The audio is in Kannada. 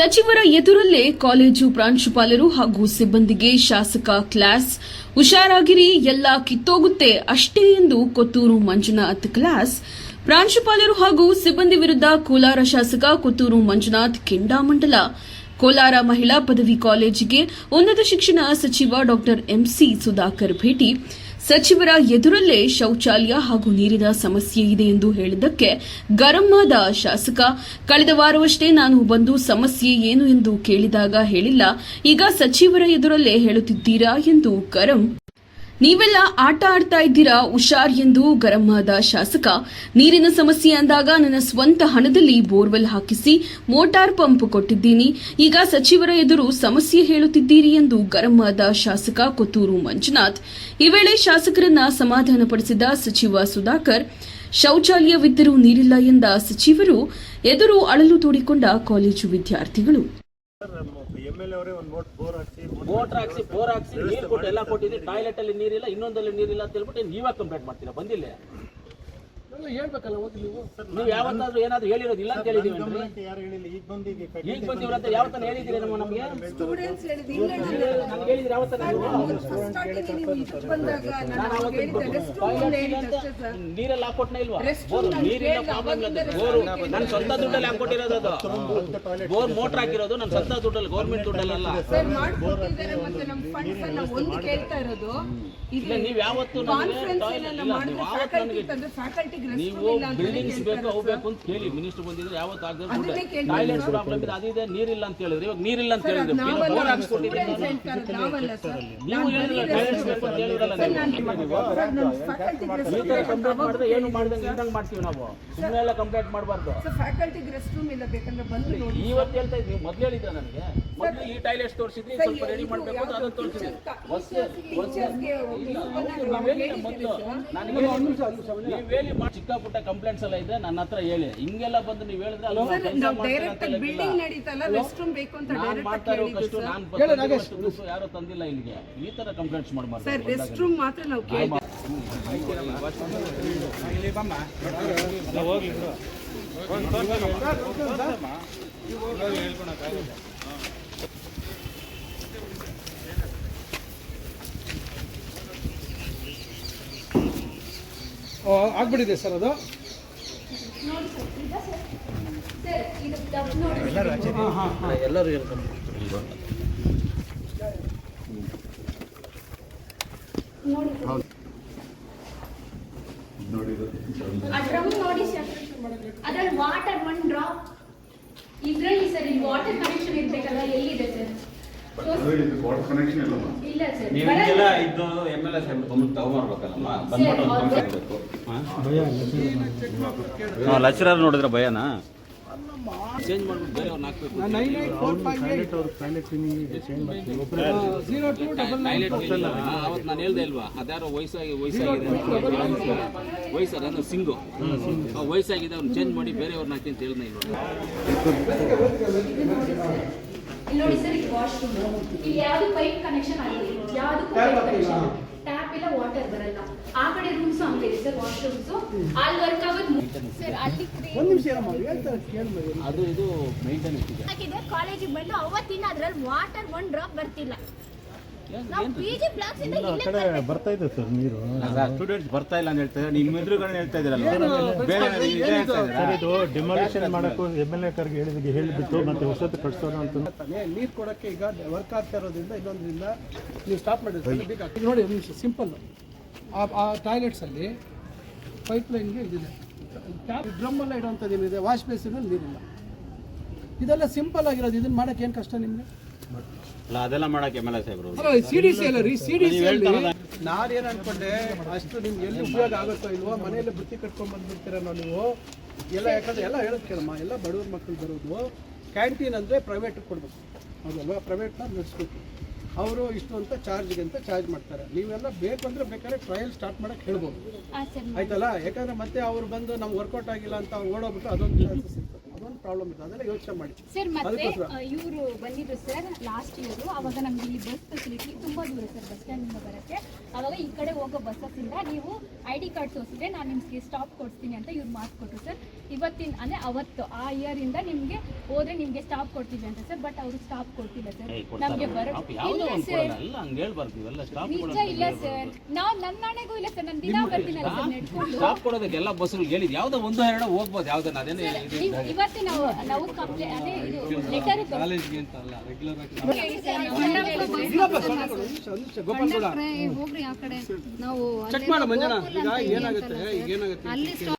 ಸಚಿವರ ಎದುರಲ್ಲೇ ಕಾಲೇಜು ಪ್ರಾಂಶುಪಾಲರು ಹಾಗೂ ಸಿಬ್ಬಂದಿಗೆ ಶಾಸಕ ಕ್ಲಾಸ್. ಹುಷಾರಾಗಿರಿ, ಎಲ್ಲ ಕಿತ್ತೋಗುತ್ತೆ ಅಷ್ಟೇ ಎಂದು ಕೊತ್ತೂರು ಮಂಜುನಾಥ್ ಕ್ಲಾಸ್. ಪ್ರಾಂಶುಪಾಲರು ಹಾಗೂ ಸಿಬ್ಬಂದಿ ವಿರುದ್ಧ ಕೋಲಾರ ಶಾಸಕ ಕೊತ್ತೂರು ಮಂಜುನಾಥ್ ಕೆಂಡಾಮಂಡಲ. ಕೋಲಾರ ಮಹಿಳಾ ಪದವಿ ಕಾಲೇಜಿಗೆ ಉನ್ನತ ಶಿಕ್ಷಣ ಸಚಿವ ಡಾಕ್ಟರ್ ಎಂಸಿ ಸುಧಾಕರ್ ಭೇಟಿ. ಸಚಿವರ ಎದುರಲ್ಲೇ ಶೌಚಾಲಯ ಹಾಗೂ ನೀರಿನ ಸಮಸ್ಯೆ ಇದೆ ಎಂದು ಹೇಳಿದ್ದಕ್ಕೆ ಗರಂ ಆದ ಶಾಸಕ, ಕಳೆದ ವಾರವಷ್ಟೇ ನಾನು ಬಂದು ಸಮಸ್ಯೆ ಏನು ಎಂದು ಕೇಳಿದಾಗ ಹೇಳಿಲ್ಲ. ಈಗ ಸಚಿವರ ಎದುರಲ್ಲೇ ಹೇಳುತ್ತಿದ್ದೀರಾ ಎಂದು ಗರಂ ನೀವೆಲ್ಲ ಆಟ ಆಡ್ತಾ ಇದ್ದೀರಾ? ಹುಷಾರ್ ಎಂದು ಗರಂ ಆದ ಶಾಸಕ. ನೀರಿನ ಸಮಸ್ಯೆ ಅಂದಾಗ ನನ್ನ ಸ್ವಂತ ಹಣದಲ್ಲಿ ಬೋರ್ವೆಲ್ ಹಾಕಿಸಿ ಮೋಟಾರ್ ಪಂಪ್ ಕೊಟ್ಟಿದ್ದೀನಿ. ಈಗ ಸಚಿವರ ಎದುರು ಸಮಸ್ಯೆ ಹೇಳುತ್ತಿದ್ದೀರಿ ಎಂದು ಗರಂ ಆದ ಶಾಸಕ ಕೊತ್ತೂರು ಮಂಜುನಾಥ್. ಈ ವೇಳೆ ಶಾಸಕರನ್ನ ಸಮಾಧಾನಪಡಿಸಿದ ಸಚಿವ ಸುಧಾಕರ್, ಶೌಚಾಲಯವಿದ್ದರೂ ನೀರಿಲ್ಲ ಎಂದ ಸಚಿವರು ಎದುರು ಅಳಲು ತೋಡಿಕೊಂಡ ಕಾಲೇಜು ವಿದ್ಯಾರ್ಥಿಗಳು. ಮೋಟರ್ ಹಾಕ್ಸಿ ಬೋರ್ ಹಾಕ್ಸಿ ನೀರು ಕೊಟ್ಟು ಎಲ್ಲ ಕೊಟ್ಟಿದ್ದೀವಿ ಟಾಯ್ಲೆಟ್ ಅಲ್ಲಿ ನೀರಿಲ್ಲ ಇನ್ನೊಂದಲ್ಲಿ ನೀರಿಲ್ಲ ಅಂತ ಹೇಳ್ಬಿಟ್ಟು ನೀವೇ ಕಂಪ್ಲೇಂಟ್ ಮಾಡ್ತೀರಾ? ಬಂದಿಲ್ಲ. ಹೇಳ್ಬೇಕಲ್ಲ ಹೋಗಿ ನೀವು? ನೀವು ಯಾವತ್ತಾದ್ರೂ ಏನಾದ್ರು ಹೇಳಿರೋದು ಇಲ್ಲ ಅಂತ ಹೇಳಿದೀವಿ ಯಾರು ಹೇಳಿಲ್ಲ ಈಗ ಬಂದಿದೆ ಈಗ ಬಂದಿವ್ರ ಅಂತ ಯಾವತ್ತಾನ ಹೇಳಿದ್ದೀರಿ ನಮ್ಮ ನಮಗೆ ಸ್ಟೂಡೆಂಟ್ಸ್ ಹೇಳಿದ್ರೆ ಸರ್. ನೀರೆಲ್ಲ ಹಾಕೊಟ್ನ ಇಲ್ವಾ? ಬೋರ್ ನಾನು ನೀರಿಲ್ಲ ಪ್ರಾಬ್ಲಮ್ ಇಲ್ಲ ಅವಾಗಿಂದ ಬೋರ್ ನನ್ನ ಸ್ವಂತ ದುಡ್ಡಲ್ಲಿ ಹಾಕೊಟ್ಟಿರೋದು ಅದು. ಬೋರ್ ಮೋಟರ್ ಹಾಕಿರೋದು ನನ್ನ ಸ್ವಂತ ದುಡ್ಡಲ್ಲಿ ಗೌರ್ಮೆಂಟ್ ದುಡ್ಡಲ್ಲ ಸರ್ ಮತ್ತೆ ನಮ್ಮ ಫಂಡ್ಸ್ ಎಲ್ಲ ಒಂದು ಕೇಳ್ತಾ ಇರೋದು. ಇಲ್ಲ ನೀವು ಯಾವತ್ತು ಯಾವತ್ತು ಫ್ಯಾಕಲ್ಟಿ ನೀವು ಬಿಲ್ಡಿಂಗ್ಸ್ ಬೇಕು ಅವು ಬೇಕು ಅಂತ ಕೇಳಿ. ಮಿನಿಸ್ಟರ್ ಬಂದಿದ್ರೆ ಯಾವತ್ತು ಆಗದೆ ಟಾಯ್ಲೆಟ್ ಪ್ರಾಬ್ಲಮ್ ಇದೆ ಅದಿದೆ ನೀರಿಲ್ಲ ಅಂತ ಹೇಳಿದ್ರೆ. ಇವಾಗ ನೀರಿಲ್ಲ ಅಂತ ಹೇಳಿದ್ರೆ. ಬೋರ್ ಸರ್ ನೀವು ಹೇಳಿದ್ರೆ ಟಾಯ್ಲೆಟ್ಸ್ ಬೇಕು ಅಂತ ಹೇಳಿದ್ರಲ್ಲ ನೀವು. ಈ ಕಂಪ್ಲೇಂಟ್ ಮಾಡಿದ್ರೆ ಏನು ಮಾಡ್ದಂಗೆ ಇದ್ದಂಗೆ ಮಾಡ್ತೀವಿ ನಾವು. ಸುಮ್ಮನೆ ಎಲ್ಲ ಕಂಪ್ಲೇಂಟ್ ಮಾಡಬಾರ್ದು. ಫ್ಯಾಕಲ್ಟಿ ಫ್ಯಾಕಲ್ಟಿಗೆ ರೆಸ್ಟ್ ರೂಮ್ ಇಲ್ಲ ಬೇಕಂದ್ರೆ ಬಂದು ಇವತ್ತು ಹೇಳ್ತಾ ಇದ್ವಿ ಮೊದ್ಲು ಹೇಳಿದ್ರೆ ನನಗೆ. ಮೊದಲು ಈ ಟಾಯ್ಲೆಟ್ಸ್ ತೋರಿಸಿದ್ರಿ ಸ್ವಲ್ಪ ರೆಡಿ ಮಾಡಬೇಕು ಅಂತ ಅದನ್ನು ಹೇಳಿ ಮಾಡಿ ಚಿಕ್ಕ ಪುಟ್ಟ ಕಂಪ್ಲೇಂಟ್ಸ್ ಎಲ್ಲ ಇದ್ರೆ ನನ್ನ ಹತ್ರ ಹೇಳಿ. ಹಿಂಗೆಲ್ಲ ಬಂದು ನೀವು ಹೇಳಿದ್ರೆ ನಾನು ನಾವು ಡೈರೆಕ್ಟ್ ಆಗಿ ಬಿಲ್ಡಿಂಗ್ ನಡೀತಲ್ಲ ರೆಸ್ಟ್ ರೂಮ್ ಬೇಕು ಅಂತ ಡೈರೆಕ್ಟ್ ಮಾಡ್ತಾ ಆಗಿ ಇರೋ ನಾನು ಯಾರು ತಂದಿಲ್ಲ ಇಲ್ಲಿಗೆ. ಈ ತರ ಕಂಪ್ಲೇಂಟ್ಸ್ ಮಾಡಬಾರ್ದು. ಸರ್ ರೆಸ್ಟ್ ರೂಮ್ ಮಾತ್ರ ನಾವು ಕೇಳ್ತೀವಿ. ಆಗ್ಬಿಟ್ಟಿದೆ ಸರ್ ಅದು. ಎಲ್ಲರೂ ನೋಡಿ ಸರ್ ವಾಟರ್ ಡ್ರಾಪ್ ಇದ್ರಲ್ಲಿ ಸರ್ ವಾಟರ್ ಕನೆಕ್ಷನ್ ಇರ್ಬೇಕಲ್ಲ, ಎಲ್ಲಿದೆ ಸರ್? ವಾಟರ್ ಕನೆಕ್ಷನ್ ಇಲ್ಲಮ್ಮ ಇಲ್ಲ ಸರ್. ನೀವು ಹಿಂಗೆಲ್ಲ ಇದ್ದು ಎಂ ಎಲ್ ಎ ಸಾಹೇಬ್ ಬಂದ್ಬಿಟ್ಟು ತಗೊಂಬರ್ಬೇಕಲ್ಲಮ್ಮ ಬಂದ್ಬಿಟ್ಟು ಒಂದು ಕಂಪ್ಲೇಂಟ್ ಹಾಂ? ಲೆಕ್ಚರರ್ ನೋಡಿದ್ರೆ ಭಯನಾ? ಚೇಂಜ್ ಮಾಡ್ಬಿಟ್ಟು ಬೇರೆಯವ್ರನ್ನ ಹಾಕ್ಬೇಕು. Nine eight four five eight toilet cleaning change ಮಾಡ್ತೀವಿ ಒಬ್ಬರೇ zero two double nine toilet ಅವತ್ತು ನಾನು ಹೇಳ್ದೆ ಇಲ್ವಾ ಅದ್ಯಾರೋ ವಯಸ್ಸಾಗಿ ವಯಸ್ಸಾಗಿದೆ ವಯಸ್ಸಾದ ಅಂದ್ರೆ ಸಿಂಗು ಆ ವಯಸ್ಸಾಗಿದೆ ಅವ್ನು ಚೇಂಜ್ ಮಾಡಿ ಬೇರೆಯವ್ರನ್ನ ಹಾಕಿ ಅಂತ ಹೇಳ್ದೆ ಇಲ್ವಾ? ಇಲ್ಲಿ ನೋಡಿ ಸರ್ ಇದು ವಾಶ್ರೂಮ್ ಇಲ್ಲಿ ಯಾವುದು ಪೈಪ್ ಕನೆಕ್ಷನ್ ಆಗಿದೆ ಯಾವುದು ಪೈಪ್ ಕನೆಕ್ಷನ್ ಟ್ಯಾಪ್ ಇಲ್ಲ. ವಾಟರ್ ಬರಲ್ಲ. ಆ ಕಡೆ ರೂಮ್ಸ್ ಹಂಗೆ ಇದೆ ಸರ್ ವಾಶ್ರೂಮ್ಸ್ ಅಲ್ಲಿ ವರ್ಕ್ ಆಗೋದು ಸರ್ ಅಲ್ಲಿ ಒಂದು ನಿಮಿಷ ಅದು ಇದು ಮೇಂಟೆನೆನ್ಸ್ ಇದೆ. ಕಾಲೇಜಿಗೆ ಬಂದು ಅವತ್ತಿನ ಅದ್ರಲ್ಲಿ ವಾಟರ್ ಒಂದು ಡ್ರಾಪ್ ಬರ್ತಿಲ್ಲ. ಆ ಕಡೆ ಬರ್ತಾ ಇದೆ ಸರ್ ನೀರು. ಸ್ಟೂಡೆಂಟ್ಸ್ ಬರ್ತಾ ಇಲ್ಲ ಅಂತ ಹೇಳ್ತಾರೆ. ನಿಮ್ಮ ಎದುರುಗಳನ್ನ ಹೇಳ್ತಾ ಇದ್ದೀರಲ್ಲ. ಬೇರೆ ಇದೇ ಹೇಳ್ತಾ ಸರ್? ಇದು ಡಿಮಾಲಿಷನ್ ಮಾಡಕ್ಕೂ ಎಂ ಎಲ್ ಎ ಕರ್ಗೆ ಹೇಳಿದ ಹೇಳಿಬಿಟ್ಟು ಮತ್ತೆ ಹೊಸದು ಕಟ್ಸೋಣ ಅಂತ. ನೀರು ಕೊಡೋಕ್ಕೆ ಈಗ ವರ್ಕ್ ಆಗ್ತಾ ಇರೋದ್ರಿಂದ ಇನ್ನೊಂದರಿಂದ ನೀವು ಸ್ಟಾಪ್ ಮಾಡಿದ್ರೆ ಈಗ ನೋಡಿ ಒಂದು ನಿಮಿಷ ಸಿಂಪಲ್ ಆ ಆ ಟಾಯ್ಲೆಟ್ಸಲ್ಲಿ ಪೈಪ್ ಲೈನ್ಗೆ ಇದಿದೆ. ಡ್ರಮ್ಮೆಲ್ಲ ಇಡುವಂಥದ್ದು ಏನಿದೆ? ವಾಶ್ ಬೇಸಿನಲ್ಲಿ ನೀರಿಲ್ಲ. ಇದೆಲ್ಲ ಸಿಂಪಲ್ ಆಗಿರೋದು. ಇದನ್ನ ಮಾಡೋಕೆ ಏನು ಕಷ್ಟ ನಿಮಗೆ? ಅಲ್ಲ ಅದೆಲ್ಲ ಮಾಡಕ್ಕೆ ಎಂ ಎಲ್ ಎ ಸಾಹೇಬ್ರು ನಾನೇನು ಅನ್ಕೊಂಡೆ ಅಷ್ಟು ನಿಮ್ಗೆ ಎಲ್ಲಿ ಉಪಯೋಗ ಆಗುತ್ತೋ ಇಲ್ವೋ ಮನೆಯಲ್ಲೇ ಬುತ್ತಿ ಕಟ್ಕೊಂಡ್ ಬಂದ್ಬಿಡ್ತೀರನೋ ನೀವು? ಎಲ್ಲ ಯಾಕಂದ್ರೆ ಎಲ್ಲ ಹೇಳೋದು ಕೇಳಮ್ಮ ಎಲ್ಲ ಬಡವ್ರ ಮಕ್ಕಳು ಬರೋದು. ಕ್ಯಾಂಟೀನ್ ಅಂದರೆ ಪ್ರೈವೇಟ್ ಕೊಡ್ಬೇಕು. ಹೌದಲ್ವಾ? ಪ್ರೈವೇಟ್ನ ನಡೆಸ್ಬೇಕು. ಅವರು ಇಷ್ಟು ಅಂತ ಚಾರ್ಜ್ಗೆ ಅಂತ ಚಾರ್ಜ್ ಮಾಡ್ತಾರೆ. ನೀವೆಲ್ಲ ಬೇಕು ಅಂದರೆ ಬೇಕಾದ್ರೆ ಟ್ರಯಲ್ ಸ್ಟಾರ್ಟ್ ಮಾಡಕ್ಕೆ ಹೇಳ್ಬೋದು. ಆಯ್ತಲ್ಲ? ಯಾಕಂದ್ರೆ ಮತ್ತೆ ಅವ್ರು ಬಂದು ನಮ್ಗೆ ವರ್ಕೌಟ್ ಆಗಿಲ್ಲ ಅಂತ ಅವ್ರು ಓಡೋಗ್ಬಿಟ್ಟು ಅದೊಂದು ಚಾನ್ಸಸ್ ಇರ್ತದೆ. ಅದೊಂದು ಪ್ರಾಬ್ಲಮ್ ಇದೆ ಅದೆಲ್ಲ ಯೋಚನೆ ಮಾಡಿ. ಸರ್ ಮತ್ತೆ. ಇವರು ಬಂದಿದ್ರು ಸರ್ ಲಾಸ್ಟ್ ಇಯರ್ ಅವಾಗ ನಮ್ಗೆ ಇಲ್ಲಿ ಬಸ್ ಫೆಸಿಲಿಟಿ ತುಂಬಾ ದೂರ ಸರ್ ಬಸ್ ಸ್ಟ್ಯಾಂಡ್ ಬರಕ್ಕೆ. ಅವಾಗ ಈ ಕಡೆ ಹೋಗೋ ಬಸ್ಸಸ್ ಇಂದ ನೀವು ಐ ಡಿ ಕಾರ್ಡ್ ತೋರಿಸಿದ್ರೆ ನಾನು ನಿಮ್ಗೆ ಸ್ಟಾಪ್ ಕೊಡ್ತೀನಿ ಅಂತ ಇವ್ರು ಮಾತು ಕೊಟ್ಟರು ಸರ್ ಇವತ್ತಿನ ಅಂದ್ರೆ ಅವತ್ತು ಆ ಇಯರ್ ಇಂದ ನಿಮ್ಗೆ ಹೋದ್ರೆ ನಿಮ್ಗೆ ಸ್ಟಾಪ್ ಕೊಡ್ತೀವಿ ಅಂತ ಸರ್ ಬಟ್ ಅವರು ಸ್ಟಾಪ್ ಕೊಡ್ತಿಲ್ಲ ಸರ್ ನಮ್ಗೆ ಬರೋ ಯಾವುದೋ ಇಲ್ಲ ಒಂದು ಸರ್ ಅಲ್ಲ ಹಂಗೆ ಹೇಳ್ಬಾರ್ದು. ಇವೆಲ್ಲ ಸ್ಟಾಪ್ ನಿಜ ಇಲ್ಲ ಸರ್ ನಾವು ನನ್ನ ನಾಣೆಗೂ ಇಲ್ಲ ಸರ್ ನಾನು ದಿನ ಬರ್ತೀನಲ್ಲ ಸರ್ ನೆಡ್ಕೊಂಡು. ಸ್ಟಾಪ್ ಕೊಡೋದಕ್ಕೆ ಎಲ್ಲ ಬಸ್ಗಳು ಹೇಳಿದ್. ಯಾವ್ದೋ ಒಂದು ಎರಡೋ ಹೋಗ್ಬೋದು. ಯಾವ್ದನ್ನ ಅದೇನೇ ಇದು ನೀವು ನಾವು ನಾವು ಕಂಪ್ಲೇಂಟ್ ಅದೇ ಇದು ಲೆಟರ್ ಗೋಪಾಲ್ ಗೌಡ ಹೋಗ್ರಿ ಆ ಕಡೆ. ನಾವು ಚೆಕ್ ಮಾಡ ಮಂಜನ. ಈಗ ಏನಾಗುತ್ತೆ? ಈಗ ಏನಾಗುತ್ತೆ?